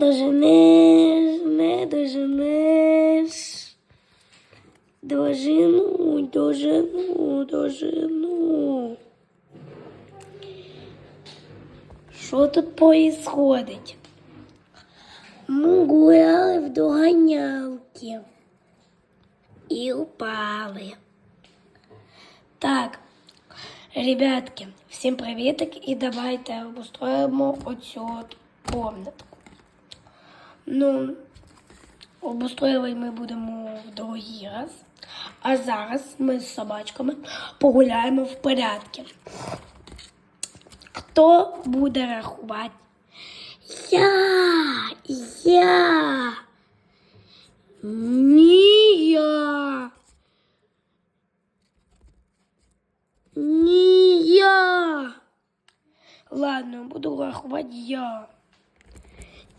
доженеш, не доженеш. Дожену, дожену, дожену. Що тут происходить? Ми гуляли в доганялки і упали. Так, ребятки, всім привітик і давайте обустроїмо оцю от комнатку. Ну, обустроювати ми будемо в другий раз. А зараз ми з собачками погуляємо в порядку. Хто буде рахувати? Я, я. Ні я. Ні я. Ладно, буду рахувати я.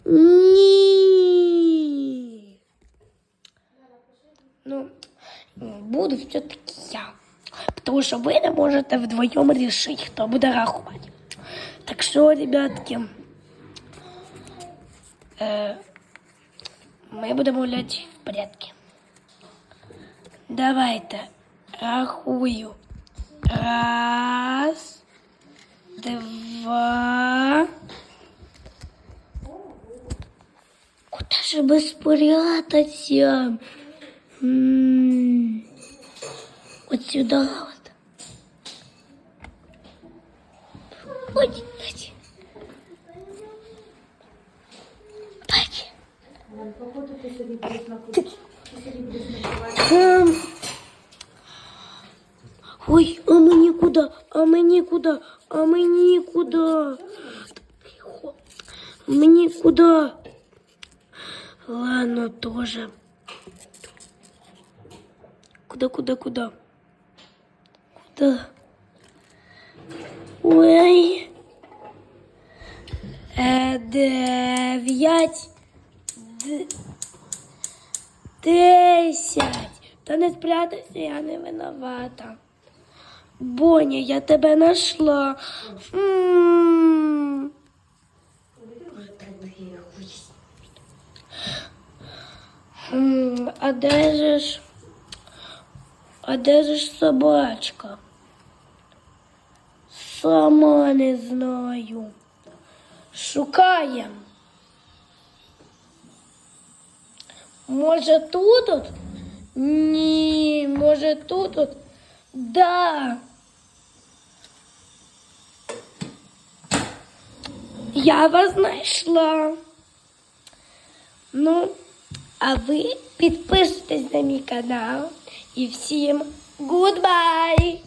Ні. Ну, буду все-таки я. Потому что вы не можете вдвоем решить, кто буде рахувати. Так що, ребятки, е, ми будемо гуляти в порядку. Давайте рахую. Раз, два. Куда же бы спрятаться? М, Вот сюда вот. Ой, дайте. Дайте. Ем. Ой, а мені куди? А мені куди? А мені куди? Тихо. Мені куди? Ладно, тоже. Куда, куда, куда? Куда? Ой. Е, дев'ять. Десять. Та не спрятайся, я не виновата. Боня, я тебе нашла. М. М, А де ж? А де ж собачка? Сама не знаю. Шукаємо. Може тут? от? Ні, може тут? от? Да. Я вас знайшла. Ну, а ви підписуйтесь на мій канал і всім гудбай!